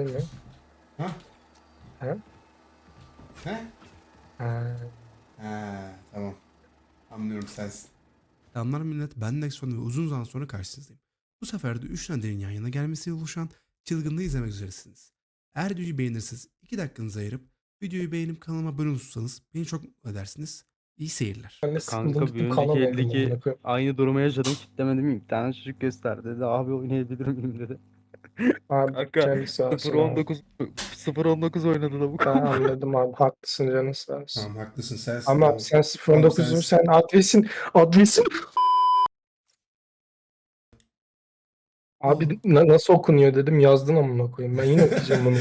dedin mi? Ha? Ha? He? Ha. Ha, tamam. Anlıyorum sensin. Selamlar millet ben Nexon ve uzun zaman sonra karşınızdayım. Bu sefer de 3 naderin yan yana gelmesiyle oluşan çılgınlığı izlemek üzeresiniz. Eğer videoyu beğenirseniz 2 dakikanızı ayırıp videoyu beğenip kanalıma abone olursanız beni çok mutlu edersiniz. İyi seyirler. Ben de Kanka bir önceki eldeki aynı durumu yaşadım kitlemedim mi? Bir tane çocuk gösterdi dedi abi oynayabilir miyim dedi. Abi Kanka, canı sağ olsun abi. 0-19 0-19 oynadı da bu Ben kadar. anladım abi haklısın canın sağ olsun. Tamam haklısın sensin. Ama Tamam. sen Tamam, 0.19'un sensin. sen adresin adresin Abi na- nasıl okunuyor dedim yazdın amına koyayım. Ben yine okuyacağım bunu.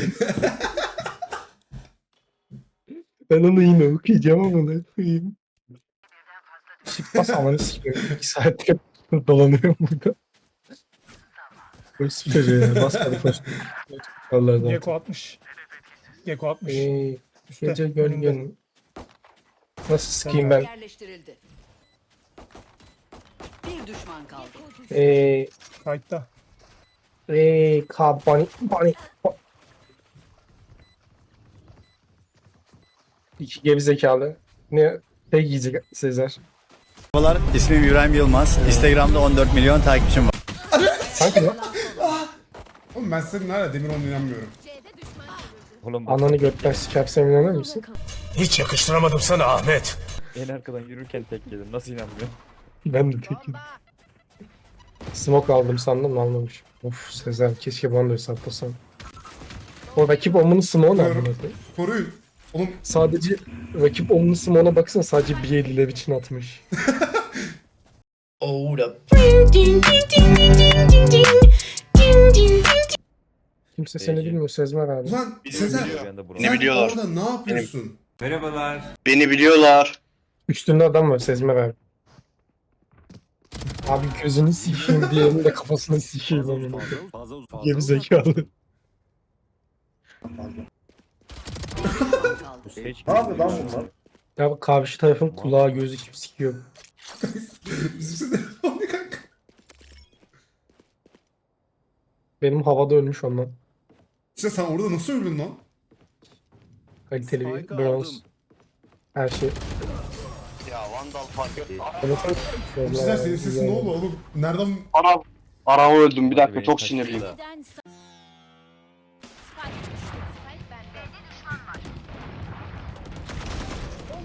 ben onu yine okuyacağım amına koyayım. Çıkmaz amanı sikiyorum. İki saattir dolanıyorum burada. Polis çocuğu ya. Basmadı polis. Vallahi da. Geko 60. Geko 60. Ee, gece önünde. gölgen. Nasıl sikeyim ben? Yerleştirildi. Bir düşman kaldı. Eee Kayıtta. eee ka bani bani. ba- İki gerizekalı. Ne tek yiyecek Sezer. Merhabalar, ismim İbrahim Yılmaz. Instagram'da 14 milyon takipçim var. Sanki lan Oğlum ben senin hala Demir olduğuna inanmıyorum. Oğlum bak ananı götten sikersem inanır mısın? Hiç yakıştıramadım sana Ahmet. en arkadan yürürken tek yedim nasıl inanmıyorum. Ben de tekim. Smoke aldım sandım da almamışım. Of Sezer keşke bana da hesaplasan. O rakip omunu smoke ne amına koyayım? Koruyun. Oğlum Sadece rakip omunu smoke'a baksana sadece bir eliyle için atmış. Kimse seni Peki. bilmiyor Sezmer abi. ulan Sezer Bir anda burun- sen biliyorlar. orada ne yapıyorsun? Beni biliyorlar. Üstünde adam var Sezmer abi. Abi gözünü sikeyim diğerinin de kafasını sikeyim. koyayım. Geri zekalı. Ne yapıyor lan bunlar? Ya bu karşı tarafın kulağı gözü kim sikiyor. Bizim Sezer o ne kanka? Benim havada ölmüş ondan. İşte sen orada nasıl öldün lan? Kaliteli bir bronz. Her şey. Ya Vandal fark et. Evet, Sezer senin sesin ne oldu oğlum? Nereden? Ana Ara öldüm bir dakika çok sinirliyim.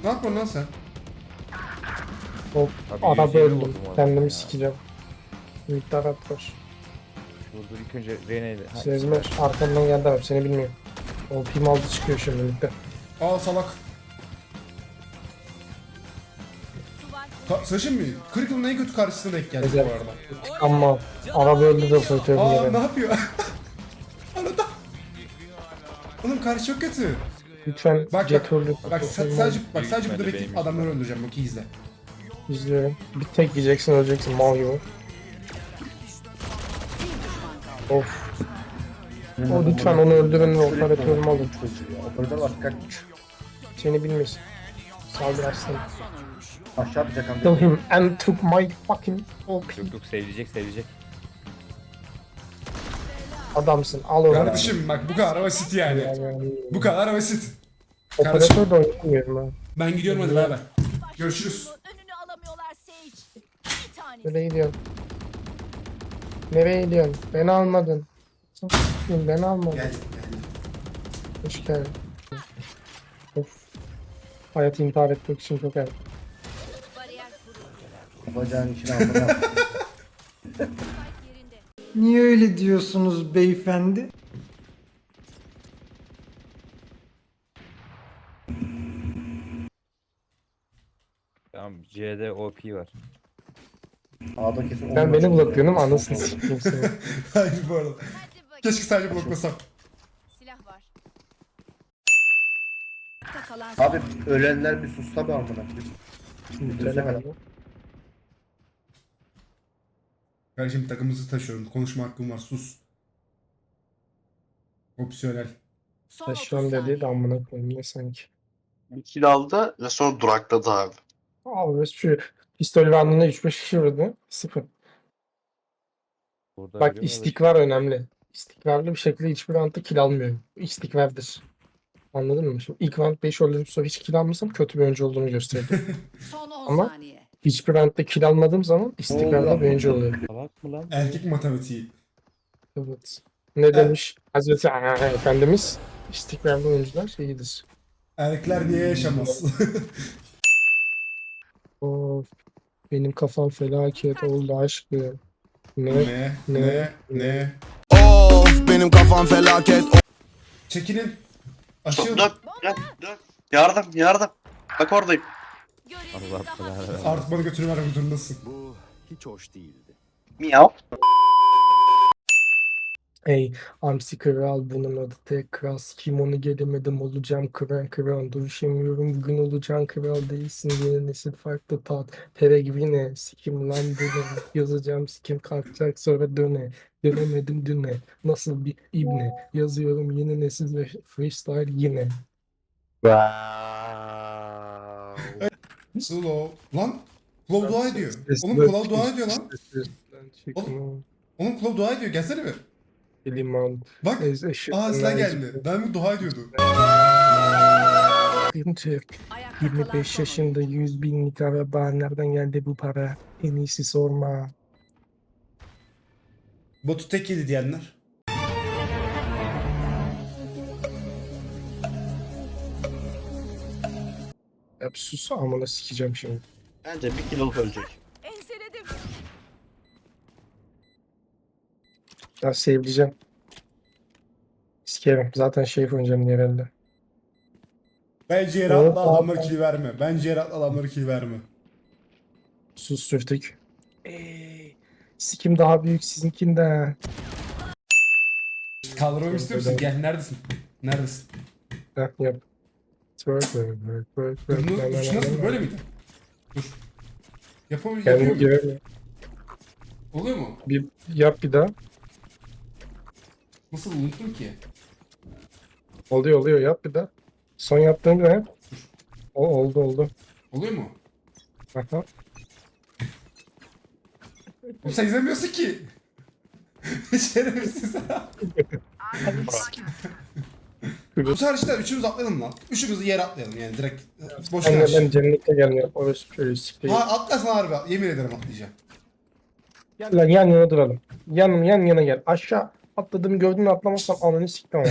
Ne yapıyorsun lan sen? Hop, Abi araba yüzüğünü öldüm. vurdum o Kendimi sikeceğim. Miktar at var. Dur dur ilk önce Rene'ydi. Ha, Sezmer arkamdan geldi abi seni bilmiyor. O pim aldı çıkıyor şimdi birlikte. Aa salak. Ka Saçın mı? Kırıklı'nın en kötü karşısına denk Güzel. bu arada. Ama araba öldü de operatörün Aa yere. ne yapıyor? Arada. Oğlum karşı çok kötü. Lütfen Bak, bak. öldü. Bak sa- sadece bak sadece burada bekleyip benim adamları öldüreceğim bak iyi izle. İzliyorum. Bir tek yiyeceksin öleceksin mal gibi. Of. O lütfen onu öldürün ve operatörümü alın. Operatör var dikkat. Seni bilmesin. Saldır aslanım. Aşağı atacak amca. Kill him and took my fucking OP. Yok yok sevecek sevecek. Adamsın al onu. Kardeşim bak bu kadar basit yani. Yani, Bu kadar basit. Operatör de oynamıyorum ben. Ben gidiyorum hadi bay bay. Görüşürüz. Önünü alamıyorlar Sage. Bir tane. Nereye gidiyorsun? Nereye gidiyorsun? Beni almadın. S**eyim, Beni almadın. Gel gel. Hoş geldin. Of. Hayat intihar etmek için çok erken. Bacağın içine aldım. Yerinde. Niye öyle diyorsunuz beyefendi? Tamam C'de OP var. A'da kesin Ben beni blokluyorum anasını sikeyim seni. Hayır bu arada. Keşke sadece bloklasam. Silah var. Abi ölenler bir sussa be amına. koyayım. Muhtemelen. Kardeşim takımımızı taşıyorum. Konuşma hakkım var sus. Opsiyonel. son Taşıyorum 30 dedi de saniye. amına koyayım ne sanki. Bir kill aldı ve sonra durakladı abi. Abi şu pistol bandında 3-5 kişi vurdu. Sıfır. Burada Bak istikrar önemli. istikrarlı bir şekilde hiçbir roundda kill almıyorum. İstikrardır. Anladın mı? Şimdi ilk round 5 öldürüp sonra hiç kill almasam kötü bir oyuncu olduğunu gösteriyor. Son 10 Ama- saniye. hiçbir roundda kill almadığım zaman istikrarlı bir oyuncu oluyorum. Salak mı lan? Erkek matematiği. Evet. Ne demiş Hazreti Efendimiz? İstikrarlı oyuncular iyidir. Erkekler niye yaşamaz? Benim kafam felaket oldu aşkım. Ne? ne? Ne? Ne? Ne? Of benim kafam felaket. Çekilin. Dur Aşıl. dur dur. dur. Yardım yardım. Bak oradayım. Allah belanı versin. Artık bana götürüver durumdasın. Bu hiç hoş değildi. Miyav. Ey Amsi Kral bunun adı tek kral. Onu gelemedim. Olacağım kral kral. Duruşamıyorum bugün olacağım kral değilsin. Yeni nesil farklı tat. Peregrine. Sikim lan bunu Yazacağım sikim kalkacak sonra döne. Dönemedim düne Nasıl bir ibne? Yazıyorum yeni nesil ve freestyle yine. Slow. Lan. Klov dua ediyor. Oğlum Klov dua ediyor lan. Oğlum Klov dua ediyor. Gelsene bir. Liman Bak. Aa silah geldi. Ben bir dua ediyordu. Türk Ayakta kalan 25 son yaşında 100 binlik araba nereden geldi bu para? En iyisi sorma. Botu tek yedi diyenler. Hep sus amına sikeceğim şimdi. Bence bir alıp ölecek. Ya seveceğim. Sikerim. Zaten şey oynayacağım diğer elde. Bence yer atla Hop, hop, adamları hop. kill verme. Bence yer atla adamları kill verme. Sus sürtük. Eee. Sikim daha büyük sizinkinden. Kaldırmamı istiyor musun? Gel neredesin? Neredesin? Heh yap. Twerk twerk twerk twerk twerk. nu- La, la, duruş la, nasıl? la. Böyle miydi? Dur. Yapamıyor, Kendimi mu? göremiyorum. Oluyor mu? Bir yap bir daha. Nasıl unuttum ki? Oluyor oluyor yap bir daha. Son yaptığım bir daha yap. O oldu oldu. Oluyor mu? Aha. Oğlum sen izlemiyorsun ki. Şerefsiz. Bu sefer işte üçümüz atlayalım lan. Üçümüz yere atlayalım yani direkt. Boş Ben, ver. ben cennette gelmiyorum. Orası şöyle sikeyim. Ha atlasana harbi. Yemin ederim atlayacağım. Gel lan yan yana duralım. Yan yan yana gel. Aşağı atladım gördün atlamazsam ananı siktim ama.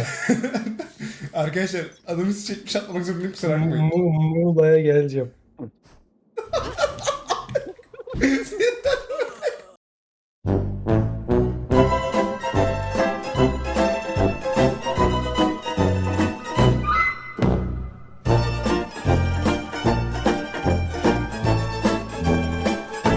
Arkadaşlar adımızı çekmiş atlamak zorundayım kusura bakmayın. Mu- Muğla'ya geleceğim.